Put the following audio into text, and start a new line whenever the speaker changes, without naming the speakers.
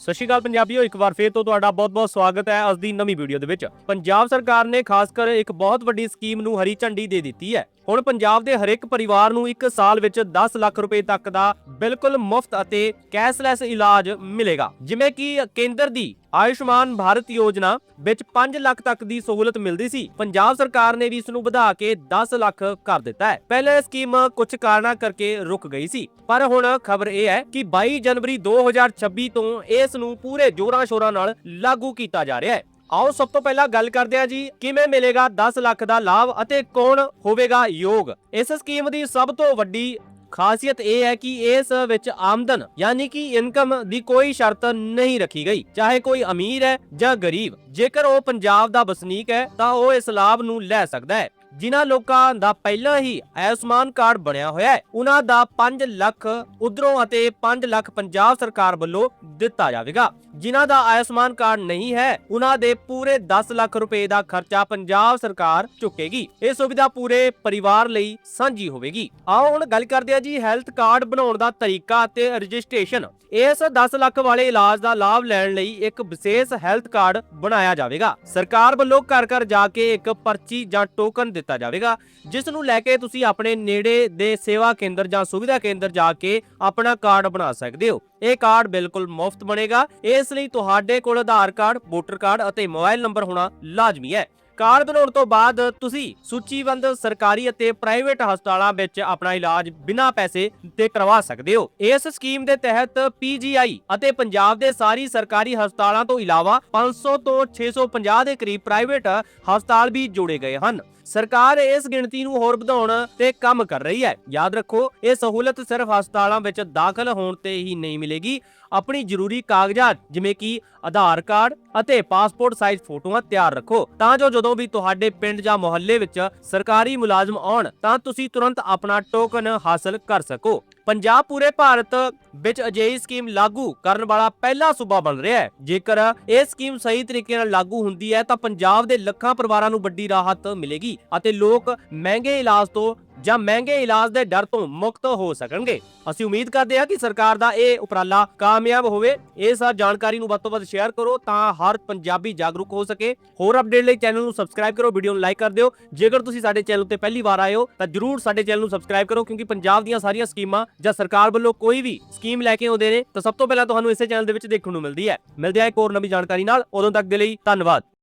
ਸਤਿ ਸ਼੍ਰੀ ਅਕਾਲ ਪੰਜਾਬੀਓ, ਇੱਕ ਵਾਰ ਫੇਰ ਤੋਂ ਤੁਹਾਡਾ ਬਹੁਤ-ਬਹੁਤ ਸਵਾਗਤ ਹੈ ਅੱਜ ਦੀ ਨਵੀਂ ਵੀਡੀਓ ਦੇ ਵਿੱਚ। ਪੰਜਾਬ ਸਰਕਾਰ ਨੇ ਖਾਸ ਕਰ ਇੱਕ ਬਹੁਤ ਵੱਡੀ ਸਕੀਮ ਨੂੰ ਹਰੀ ਝੰਡੀ ਦੇ ਦਿੱਤੀ ਹੈ। ਹੁਣ ਪੰਜਾਬ ਦੇ ਹਰੇਕ ਪਰਿਵਾਰ ਨੂੰ ਇੱਕ ਸਾਲ ਵਿੱਚ 10 ਲੱਖ ਰੁਪਏ ਤੱਕ ਦਾ ਬਿਲਕੁਲ ਮੁਫਤ ਅਤੇ ਕੈਸ਼ਲੈਸ ਇਲਾਜ ਮਿਲੇਗਾ। ਜਿਵੇਂ ਕਿ ਕੇਂਦਰ ਦੀ ਆਯੁਸ਼ਮਾਨ ਭਾਰਤ ਯੋਜਨਾ ਵਿੱਚ 5 ਲੱਖ ਤੱਕ ਦੀ ਸਹੂਲਤ ਮਿਲਦੀ ਸੀ। ਪੰਜਾਬ ਸਰਕਾਰ ਨੇ ਵੀ ਇਸ ਨੂੰ ਵਧਾ ਕੇ 10 ਲੱਖ ਕਰ ਦਿੱਤਾ ਹੈ। ਪਹਿਲੇ ਇਹ ਸਕੀਮ ਕੁਝ ਕਾਰਨਾਂ ਕਰਕੇ ਰੁਕ ਗਈ ਸੀ। ਪਰ ਹੁਣ ਖਬਰ ਇਹ ਹੈ ਕਿ 22 ਜਨਵਰੀ 2026 ਤੋਂ ਇਸ ਨੂੰ ਪੂਰੇ ਜੋਰਾਂ ਸ਼ੋਰਾਂ ਨਾਲ ਲਾਗੂ ਕੀਤਾ ਜਾ ਰਿਹਾ ਹੈ। ਆਓ ਸਭ ਤੋਂ ਪਹਿਲਾਂ ਗੱਲ ਕਰਦੇ ਹਾਂ ਜੀ, ਕਿਵੇਂ ਮਿਲੇਗਾ 10 ਲੱਖ ਦਾ ਲਾਭ ਅਤੇ ਕੌਣ ਹੋਵੇਗਾ ਯੋਗ? ਇਸ ਸਕੀਮ ਦੀ ਸਭ ਤੋਂ ਵੱਡੀ ਖਾਸੀਅਤ ਇਹ ਹੈ ਕਿ ਇਸ ਵਿੱਚ ਆਮਦਨ ਯਾਨੀ ਕਿ ਇਨਕਮ ਦੀ ਕੋਈ ਸ਼ਰਤ ਨਹੀਂ ਰੱਖੀ ਗਈ। ਚਾਹੇ ਕੋਈ ਅਮੀਰ ਹੈ ਜਾਂ ਗਰੀਬ, ਜੇਕਰ ਉਹ ਪੰਜਾਬ ਦਾ ਵਸਨੀਕ ਹੈ, ਤਾਂ ਉਹ ਇਸ ਲਾਭ ਨੂੰ ਲੈ ਸਕਦਾ ਹੈ। ਜਿਨ੍ਹਾਂ ਲੋਕਾਂ ਦਾ ਪਹਿਲਾਂ ਹੀ ਆਯੁਸ਼ਮਾਨ ਕਾਰਡ ਬਣਿਆ ਹੋਇਆ ਹੈ, ਉਹਨਾਂ ਦਾ 5 ਲੱਖ ਉਧਰੋਂ ਅਤੇ 5 ਲੱਖ ਪੰਜਾਬ ਸਰਕਾਰ ਵੱਲੋਂ ਦਿੱਤਾ ਜਾਵੇਗਾ। ਜਿਨ੍ਹਾਂ ਦਾ ਆਯੁਸ਼ਮਾਨ ਕਾਰਡ ਨਹੀਂ ਹੈ, ਉਹਨਾਂ ਦੇ ਪੂਰੇ 10 ਲੱਖ ਰੁਪਏ ਦਾ ਖਰਚਾ ਪੰਜਾਬ ਸਰਕਾਰ ਚੁੱਕੇਗੀ। ਇਹ ਸੁਵਿਧਾ ਪੂਰੇ ਪਰਿਵਾਰ ਲਈ ਸਾਂਝੀ ਹੋਵੇਗੀ। ਆਓ ਹੁਣ ਗੱਲ ਕਰਦੇ ਆ ਜੀ ਹੈਲਥ ਕਾਰਡ ਬਣਾਉਣ ਦਾ ਤਰੀਕਾ ਅਤੇ ਰਜਿਸਟ੍ਰੇਸ਼ਨ। ਇਸ 10 ਲੱਖ ਵਾਲੇ ਇਲਾਜ ਦਾ ਲਾਭ ਲੈਣ ਲਈ ਇੱਕ ਵਿਸ਼ੇਸ਼ ਹੈਲਥ ਕਾਰਡ ਬਣਾਇਆ ਜਾਵੇਗਾ। ਸਰਕਾਰ ਵੱਲੋਂ ਘਰ ਘਰ ਜਾ ਕੇ ਇੱਕ ਪਰਚੀ ਜਾਂ ਟੋਕਨ ਦਿੱਤਾ ਜਾਵੇਗਾ, ਜਿਸ ਨੂੰ ਲੈ ਕੇ ਤੁਸੀਂ ਆਪਣੇ ਨੇੜੇ ਦੇ ਸੇਵਾ ਕੇਂਦਰ ਜਾਂ ਸੁਵਿਧਾ ਕੇਂਦਰ ਜਾ ਕੇ ਆਪਣਾ ਕਾਰਡ ਬਣਾ ਸਕਦੇ ਹੋ। ਇਹ ਕਾਰਡ ਬਿਲਕੁਲ ਮੁਫਤ ਬਣੇਗਾ। ਇਸ ਲਈ ਤੁਹਾਡੇ ਕੋਲ ਆਧਾਰ ਕਾਰਡ, ਵੋਟਰ ਕਾਰਡ ਅਤੇ ਮੋਬਾਈਲ ਨੰਬਰ ਹੋਣਾ ਲਾਜ਼ਮੀ ਹੈ। ਕਾਰਡ ਬਣਾਉਣ ਤੋਂ ਬਾਅਦ ਤੁਸੀਂ ਸੂਚੀਬੰਦ ਸਰਕਾਰੀ ਅਤੇ ਪ੍ਰਾਈਵੇਟ ਹਸਪਤਾਲਾਂ ਵਿੱਚ ਆਪਣਾ ਇਲਾਜ ਬਿਨਾਂ ਪੈਸੇ ਤੇ ਕਰਵਾ ਸਕਦੇ ਹੋ। ਇਸ ਸਕੀਮ ਦੇ ਤਹਿਤ ਪੀਜੀਆਈ ਅਤੇ ਪੰਜਾਬ ਦੇ ਸਾਰੀ ਸਰਕਾਰੀ ਹਸਪਤਾਲਾਂ ਤੋਂ ਇਲਾਵਾ 500 ਤੋਂ 650 ਦੇ ਕਰੀਬ ਪ੍ਰਾਈਵੇਟ ਹਸਪਤਾਲ ਵੀ ਜੋੜੇ ਗਏ ਹਨ। ਸਰਕਾਰ ਇਸ ਗਿਣਤੀ ਨੂੰ ਹੋਰ ਵਧਾਉਣ ਤੇ ਕੰਮ ਕਰ ਰਹੀ ਹੈ। ਯਾਦ ਰੱਖੋ, ਇਹ ਸਹੂਲਤ ਸਿਰਫ ਹਸਪਤਾਲਾਂ ਵਿੱਚ ਦਾਖਲ ਹੋਣ ਤੇ ਹੀ ਨਹੀਂ ਮਿਲੇਗੀ। ਆਪਣੀ ਜ਼ਰੂਰੀ ਕਾਗਜ਼ਾਤ, ਜਿਵੇਂ ਕਿ ਆਧਾਰ ਕਾਰਡ ਅਤੇ ਪਾਸਪੋਰਟ ਸਾਈਜ਼ ਫੋਟੋਆਂ ਤਿਆਰ ਰੱਖੋ। ਤਾਂ ਜੋ ਜਦੋਂ ਵੀ ਤੁਹਾਡੇ ਪਿੰਡ ਜਾਂ ਮੁਹੱਲੇ ਵਿੱਚ ਸਰਕਾਰੀ ਮੁਲਾਜ਼ਮ ਆਉਣ, ਤਾਂ ਤੁਸੀਂ ਤੁਰੰਤ ਆਪਣਾ ਟੋਕਨ ਹਾਸਲ ਕਰ ਸਕੋ। ਪੰਜਾਬ ਪੂਰੇ ਭਾਰਤ ਵਿੱਚ ਅਜਿਹੀ ਸਕੀਮ ਲਾਗੂ ਕਰਨ ਵਾਲਾ ਪਹਿਲਾ ਸੂਬਾ ਬਣ ਰਿਹਾ ਹੈ। ਜੇਕਰ ਇਹ ਸਕੀਮ ਸਹੀ ਤਰੀਕੇ ਨਾਲ ਲਾਗੂ ਹੁੰਦੀ ਹੈ, ਤਾਂ ਪੰਜਾਬ ਦੇ ਲੱਖਾਂ ਪਰਿਵਾਰਾਂ ਨੂੰ ਵੱਡੀ ਰਾਹਤ ਮਿਲੇਗੀ ਅਤੇ ਲੋਕ ਮਹਿੰਗੇ ਇਲਾਜ ਤੋਂ ਜਾਂ ਮਹਿੰਗੇ ਇਲਾਜ ਦੇ ਡਰ ਤੋਂ ਮੁਕਤ ਹੋ ਸਕਣਗੇ। ਅਸੀਂ ਉਮੀਦ ਕਰਦੇ ਹਾਂ ਕਿ ਸਰਕਾਰ ਦਾ ਇਹ ਉਪਰਾਲਾ ਕਾਮਯਾਬ ਹੋਵੇ। ਇਹ ਸਾਰ ਜਾਣਕਾਰੀ ਨੂੰ ਵੱਧ ਤੋਂ ਵੱਧ ਸ਼ੇਅਰ ਕਰੋ ਤਾਂ ਹਰ ਪੰਜਾਬੀ ਜਾਗਰੂਕ ਹੋ ਸਕੇ। ਹੋਰ ਅਪਡੇਟ ਲਈ ਚੈਨਲ ਨੂੰ ਸਬਸਕ੍ਰਾਈਬ ਕਰੋ ਵੀਡੀਓ ਨੂੰ ਲਾਈਕ ਕਰ ਦਿਓ। ਜੇਕਰ ਤੁਸੀਂ ਸਾਡੇ ਚੈਨਲ ਤੇ ਪਹਿਲੀ ਵਾਰ ਆਏ ਹੋ, ਤਾਂ ਜਰੂਰ ਸਾਡੇ ਚੈਨਲ ਨੂੰ ਸਬਸਕ੍ਰਾਈਬ ਕਰੋ ਕਿਉਂਕਿ ਪੰਜਾਬ ਦੀਆਂ ਸਾਰੀਆਂ ਸਕੀਮਾਂ ਜਾਂ ਸਰਕਾਰ ਵੱਲੋਂ ਕੋਈ ਵੀ ਸਕੀਮ ਲੈ ਕੇ ਆਉਂਦੇ ਨੇ, ਤਾਂ ਸਭ ਤੋਂ ਪਹਿਲਾਂ ਤੁਹਾਨੂੰ ਇਸੇ ਚੈਨਲ ਦੇ ਵਿੱਚ ਦੇਖਣ ਨੂੰ ਮਿਲਦੀ ਹੈ। ਮਿਲਦੇ ਹਾਂ ਇੱਕ ਹੋਰ ਨਵੀਂ ਜਾਣਕਾਰੀ ਨਾਲ। ਉਦੋਂ ਤੱਕ ਦੇ ਲਈ ਧੰਨਵਾਦ।